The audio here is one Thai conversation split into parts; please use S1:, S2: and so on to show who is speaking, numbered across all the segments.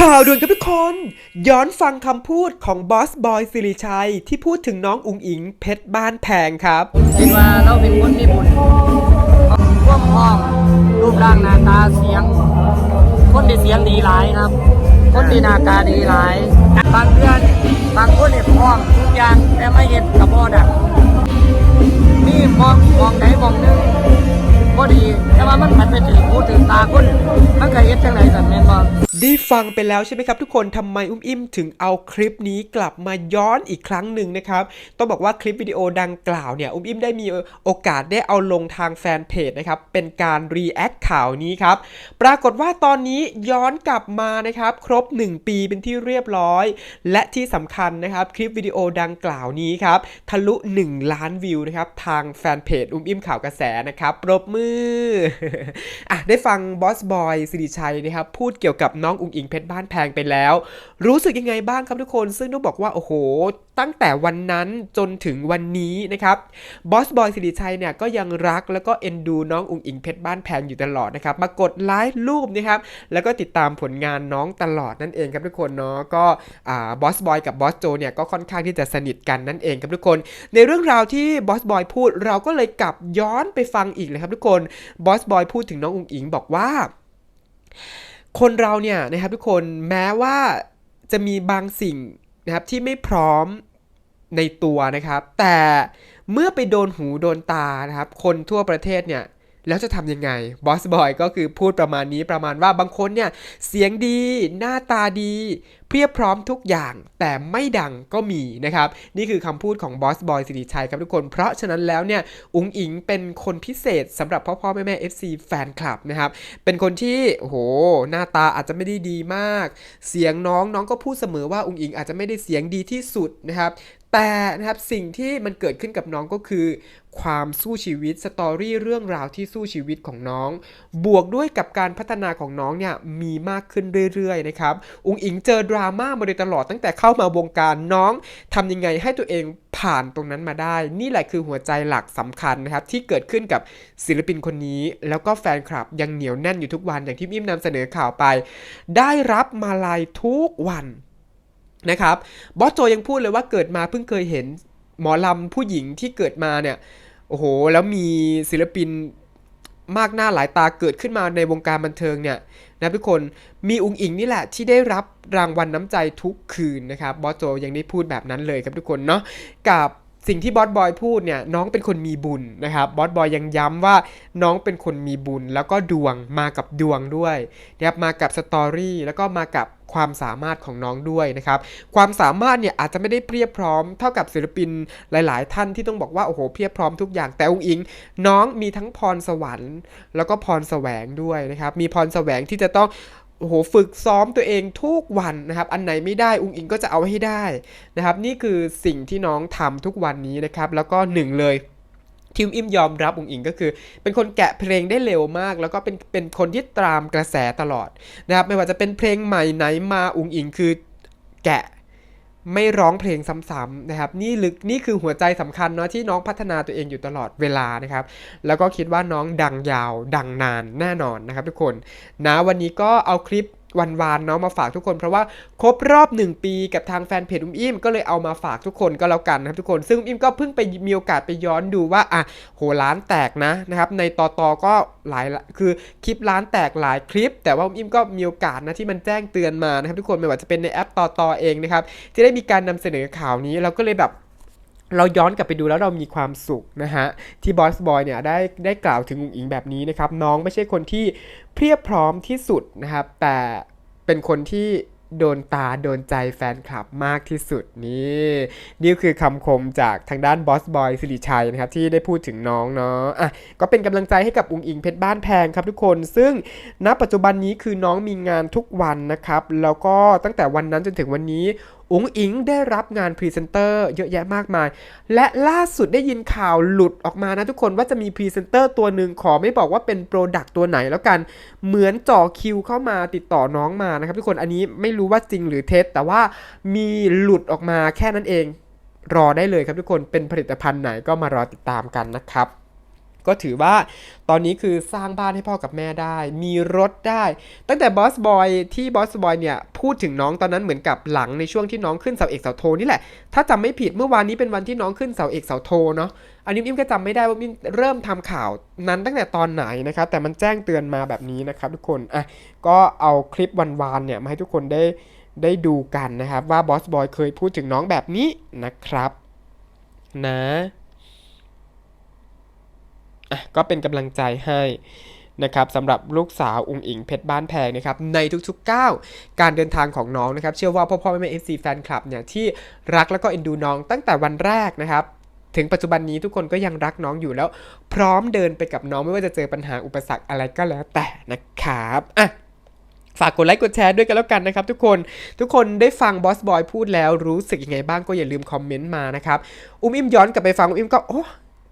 S1: ข่าวด่วนครับทุกคน ย้อนฟังคำพูดของบอสบอยสิริชัย ที่พูดถึงน้องอุ๋งอิงเพชรบ้านแพงครับ
S2: คิดว่าเราเป็นคนมีบุญร่วมห้องรูปร่างหน้าตาเสียง คนที่เสียงดีหลายครับ คนที่หน้าตาดีหลายบางเพื่อนบางคนเนี่ยพ้องทุกอย่างแต่ไม่เห็นกับพ่อดักนี่มองมองไหนมองหนึงก็ดี แต่ว่ามันมันไปถึงหูถึงตาคนมันเคยเห็นจังไหนสันแม่นบ่
S1: ได้ฟังไปแล้วใช่ไหมครับ ทุกคนทำไมอุ้มอิ่มถึงเอาคลิปนี้กลับมาย้อนอีกครั้งหนึ่งนะครับ ต้องบอกว่าคลิปวิดีโอดังกล่าวเนี่ยอุ้มอิ่มได้มีโอกาสได้เอาลงทางแฟนเพจนะครับ เป็นการรีแอคข่าวนี้ครับ ปรากฏว่าตอนนี้ย้อนกลับมานะครับ ครบ 1 ปีเป็นที่เรียบร้อย และที่สำคัญนะครับคลิปวิดีโอดังกล่าวนี้ครับทะลุ 1 ล้านวิวนะครับทางแฟนเพจอุ้มอิ่มข่าวกระแสนะครับปรบมืออะได้ฟังบอสบอยสิริชัยนะครับพูดเกี่ยวกับน้องอุ๋งอิงเพชรบ้านแพงไปแล้ว รู้สึกยังไงบ้างครับทุกคน ซึ่งต้องบอกว่าโอ้โห ตั้งแต่วันนั้นจนถึงวันนี้นะครับบอสบอยสิริชัยเนี่ยก็ยังรักแล้วก็เอ็นดูน้องอุ๋งอิงเพชรบ้านแพงอยู่ตลอดนะครับมากดไลค์รูปนะครับแล้วก็ติดตามผลงานน้องตลอดนั่นเองครับทุกคนเนาะก็บอสบอยกับบอสโจเนี่ยก็ค่อนข้างที่จะสนิทกันนั่นเองครับทุกคน ในเรื่องราวที่บอสบอยพูดเราก็เลยกลับย้อนไปฟังอีกเลยครับทุกคนบอสบอยพูดถึงน้องอุ๋งอิงบอกว่า คนเราเนี่ยนะครับทุกคนแม้ว่าจะมีบางสิ่งนะครับที่ไม่พร้อมในตัวนะครับ แต่เมื่อไปโดนหูโดนตานะครับ คนทั่วประเทศเนี่ย แล้วจะทำยังไงบอสบอยก็คือพูดประมาณนี้ประมาณว่าบางคนเนี่ยเสียงดี หน้าตาดี เพียบพร้อมทุกอย่าง แต่ไม่ดังก็มีนะครับ นี่คือคำพูดของบอสบอยสิริชัยครับทุกคน เพราะฉะนั้นแล้วเนี่ยอุ๋งอิงเป็นคนพิเศษสำหรับพ่อพ่อแม่แม่ FC แฟนคลับนะครับ เป็นคนที่โอ้โหหน้าตาอาจจะไม่ได้ดีมาก เสียงน้องน้องก็พูดเสมอว่าอุ๋งอิงอาจจะไม่ได้เสียงดีที่สุดนะครับ แต่นะครับสิ่งที่มันเกิดขึ้นกับน้องก็คือ ความสู้ชีวิตสตอรี่เรื่องราวที่สู้ชีวิตของน้อง บวกด้วยกับการพัฒนาของน้องเนี่ยมีมากขึ้นเรื่อยๆนะครับอุงอิงเจอดราม่ามาโดยตลอดตั้งแต่เข้ามาวงการน้องทำยังไงให้ตัวเองผ่านตรงนั้นมาได้ นี่แหละคือหัวใจหลักสำคัญนะครับที่เกิดขึ้นกับศิลปินคนนี้ แล้วก็แฟนคลับยังเหนียวแน่นอยู่ทุกวันอย่างที่อิ่มนำเสนอข่าวไป ได้รับมาลายทุกวัน นะครับบอสโจยังพูดเลยว่าเกิดมาเพิ่งเคยเห็นหมอลำผู้หญิงที่เกิดมาเนี่ยโอ้โห แล้วมีศิลปินมากหน้าหลายตาเกิดขึ้นมาในวงการบันเทิงเนี่ยนะทุกคนมีอุงอิงนี่แหละที่ได้รับรางวัลน้ำใจทุกคืนนะครับบอสโจยังได้พูดแบบนั้นเลยครับทุกคนเนาะกับ สิ่งที่บอสบอยพูดเนี่ยน้องเป็นคนมีบุญนะครับบอสบอยยังย้ำว่าน้องเป็นคนมีบุญ แล้วก็ดวงมากับดวงด้วยนะครับมากับสตอรี่แล้วก็มากับความสามารถของน้องด้วยนะครับ ความสามารถเนี่ยอาจจะไม่ได้เพียบพร้อมเท่ากับศิลปินหลาย ๆ ท่านที่ต้องบอกว่าโอ้โหเพียบพร้อมทุกอย่างแต่องค์อิง น้องมีทั้งพรสวรรค์ แล้วก็พรแสวงด้วยนะครับมีพรแสวงที่จะต้อง โอ้โหฝึกซ้อมตัวเองทุกวันนะครับ อันไหนไม่ได้องอิงก็จะเอาให้ได้นะครับ นี่คือสิ่งที่น้องทำทุกวันนี้นะครับ แล้วก็หนึ่งเลยทีมอิมยอมรับองอิงก็คือ เป็นคนแกะเพลงได้เร็วมาก แล้วก็เป็นเป็นคนที่ตามกระแสตลอดนะครับไม่ว่าจะเป็นเพลงใหม่ไหนมาองอิงคือแกะ ไม่ร้องเพลงซ้ำๆนะครับนี่ลึกนี่คือหัวใจสำคัญเนาะที่น้องพัฒนาตัวเองอยู่ตลอดเวลานะครับ แล้วก็คิดว่าน้องดังยาวดังนานแน่นอนนะครับทุกคนนะวันนี้ก็เอาคลิป วันวานๆเนาะมาฝากทุกคน เพราะว่าครบรอบ 1 ปีกับทางแฟนเพจอุ้มอิ่มก็เลยเอามาฝากทุกคนก็แล้วกันนะครับทุกคน ซึ่งอุ้มอิ่มก็เพิ่งไปมีโอกาสไปย้อนดูว่าอะโหร้านแตกนะนะครับในต่อตอก็หลายคือคลิปร้านแตกหลายคลิป แต่ว่าอุ้มอิ่มก็มีโอกาสนะที่มันแจ้งเตือนมานะครับทุกคนไม่ว่าจะเป็นในแอปต่อตอเองนะครับที่ได้มีการนำเสนอข่าวนี้เราก็เลยแบบ เราย้อนกลับไปดูแล้วเรามีความสุขนะฮะ ที่บอสบอยเนี่ยได้ได้กล่าวถึงอุ๋งอิงแบบนี้นะครับ น้องไม่ใช่คนที่เพียบพร้อมที่สุดนะครับ แต่เป็นคนที่โดนตาโดนใจแฟนคลับมากที่สุดนี่นี่คือคำคมจากทางด้านบอสบอยสิริชัยนะครับ ที่ได้พูดถึงน้องเนาะอะก็เป็นกำลังใจให้กับอุ๋งอิงเพชรบ้านแพงครับทุกคน ซึ่งณปัจจุบันนี้คือน้องมีงานทุกวันนะครับ แล้วก็ตั้งแต่วันนั้นจนถึงวันนี้ อุ๋งอิงได้รับงานพรีเซนเตอร์เยอะแยะมากมาย และล่าสุดได้ยินข่าวหลุดออกมานะทุกคนว่าจะมีพรีเซนเตอร์ตัวหนึ่งขอไม่บอกว่าเป็นโปรดักต์ตัวไหนแล้วกัน เหมือนจ่อคิวเข้ามาติดต่อน้องมานะครับทุกคนอันนี้ไม่รู้ว่าจริงหรือเท็จ แต่ว่ามีหลุดออกมาแค่นั้นเอง รอได้เลยครับทุกคนเป็นผลิตภัณฑ์ไหนก็มารอติดตามกันนะครับ ก็ถือว่าตอนนี้คือสร้างบ้านให้พ่อกับแม่ได้ มีรถได้ ตั้งแต่บอสบอยที่บอสบอยเนี่ยพูดถึงน้องตอนนั้นเหมือนกับหลังในช่วงที่น้องขึ้นเสาเอกเสาโทนี่แหละ ถ้าจำไม่ผิดเมื่อวานนี้เป็นวันที่น้องขึ้นเสาเอกเสาโทเนาะ อันนี้อิมก็จำไม่ได้ว่าอิมเริ่มทำข่าวนั้นตั้งแต่ตอนไหนนะครับ แต่มันแจ้งเตือนมาแบบนี้นะครับทุกคน อะ ก็เอาคลิปวันวานๆเนี่ยมาให้ทุกคนได้ได้ดูกันนะครับว่าบอสบอยเคยพูดถึงน้องแบบนี้นะครับ นะ ก็เป็นกำลังใจให้นะครับสำหรับลูกสาวอุ้งอิงเพชรบ้านแพงนะครับในทุกๆก้าวการเดินทางของน้องนะครับเชื่อว่าพ่อพ่อแม่แม่เอฟซีแฟนคลับเนี่ยที่รักแล้วก็เอ็นดูน้องตั้งแต่วันแรกนะครับถึงปัจจุบันนี้ทุกคนก็ยังรักน้องอยู่แล้ว พร้อมเดินไปกับน้องไม่ว่าจะเจอปัญหาอุปสรรคอะไรก็แล้วแต่นะครับอะฝากกดไลค์กดแชร์ด้วยกันแล้วกันนะครับทุกคนทุกคนได้ฟังบอสบอยพูดแล้วรู้สึกยังไงบ้างก็อย่าลืมคอมเมนต์มานะครับอุ้มอิมย้อนกลับไปฟังอุ้มอิมก็โอ้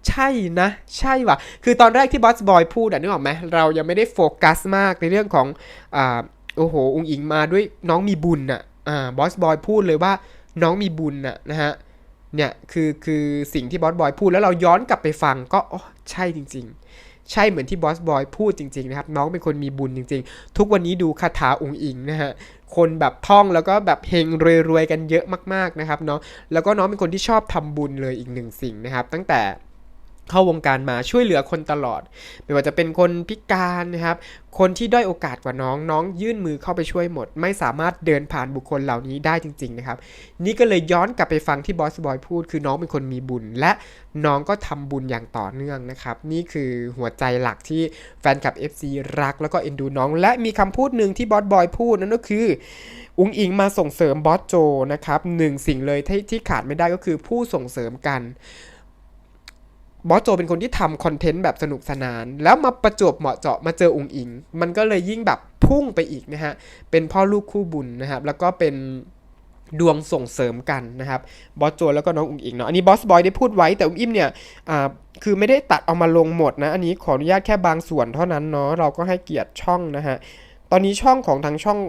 S1: ใช่นะ ใช่ว่ะ คือตอนแรกที่บอสบอยพูดอะนึกออกไหมเรายังไม่ได้โฟกัสมากในเรื่องของอ่าโอ้โหอุงอิงมาด้วยน้องมีบุญอะอ่าบอสบอยพูดเลยว่าน้องมีบุญอะนะฮะเนี่ยคือคือสิ่งที่บอสบอยพูดแล้วเราย้อนกลับไปฟังก็อ๋อใช่จริง ๆ ใช่เหมือนที่บอสบอยพูดจริง ๆ นะครับ น้องเป็นคนมีบุญจริง ๆ ทุกวันนี้ดูคาถาองค์อิงนะฮะคนแบบท่องแล้วก็แบบเฮงรวยๆกันเยอะมากๆนะครับเนาะแล้วก็น้องเป็นคนที่ชอบทำบุญเลยอีกหนึ่งสิ่งนะครับ ตั้งแต่ เข้าวงการมาช่วยเหลือคนตลอด ไม่ว่าจะเป็นคนพิการนะครับ คนที่ด้อยโอกาสกว่าน้องน้องยื่นมือเข้าไปช่วยหมด ไม่สามารถเดินผ่านบุคคลเหล่านี้ได้จริง ๆ นะครับ นี่ก็เลยย้อนกลับไปฟังที่บอสบอยพูด คือน้องเป็นคนมีบุญ และน้องก็ทำบุญอย่างต่อเนื่องนะครับ นี่คือหัวใจหลักที่แฟนคลับ FC รักแล้วก็เอ็นดูน้อง และมีคำพูดหนึ่งที่บอสบอยพูดนั่นก็คืออุงอิงมาส่งเสริมบอสโจนะครับหนึ่งสิ่งเลยที่ที่ขาดไม่ได้ก็คือผู้ส่งเสริมกัน บอสโจเป็นคนที่ทำคอนเทนต์แบบสนุกสนาน แล้วมาประจวบเหมาะเจาะมาเจออุงอิง มันก็เลยยิ่งแบบพุ่งไปอีกนะฮะ เป็นพ่อลูกคู่บุญนะครับ แล้วก็เป็นดวงส่งเสริมกันนะครับบอสโจแล้วก็น้องอุงอิงเนาะอันนี้บอสบอยได้พูดไว้แต่อุ้มอิ่มเนี่ยอ่าคือไม่ได้ตัดเอามาลงหมดนะ อันนี้ขออนุญาตแค่บางส่วนเท่านั้นเนาะเราก็ให้เกียรติช่องนะฮะตอนนี้ช่องของทางช่อง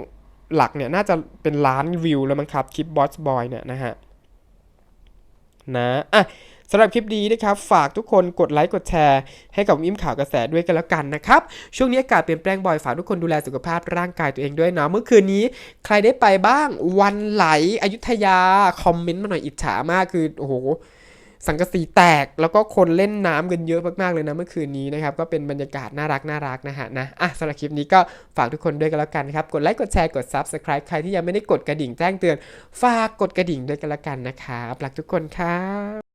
S1: หลักเนี่ยน่าจะเป็นล้านวิวแล้วมั้งครับคลิปบอสบอยเนี่ยนะฮะนะอะ สำหรับคลิปนี้นะครับ ฝากทุกคนกดไลค์กดแชร์ ให้กับอิมข่าวกระแสด้วยกันแล้วกันนะครับ ช่วงนี้อากาศเปลี่ยนแปลงบ่อยฝากทุกคนดูแลสุขภาพร่างกายตัวเองด้วยนะเมื่อคืนนี้ ใครได้ไปบ้างวันไหลอยุธยาคอมเมนต์มาหน่อยอิจฉามากคือโอ้โหสังกะสีแตกแล้วก็คนเล่นน้ำกันเยอะมากๆเลยนะเมื่อคืนนี้นะครับ ก็เป็นบรรยากาศน่ารักน่ารักนะฮะนะอะสำหรับคลิปนี้ก็ฝากทุกคนด้วยกันแล้วกันครับ กดไลค์กดแชร์กด Subscribe ใครที่ยังไม่ได้กดกระดิ่งแจ้งเตือน ฝากกดกระดิ่งด้วยกันแล้วกันนะครับรักทุกคนครับ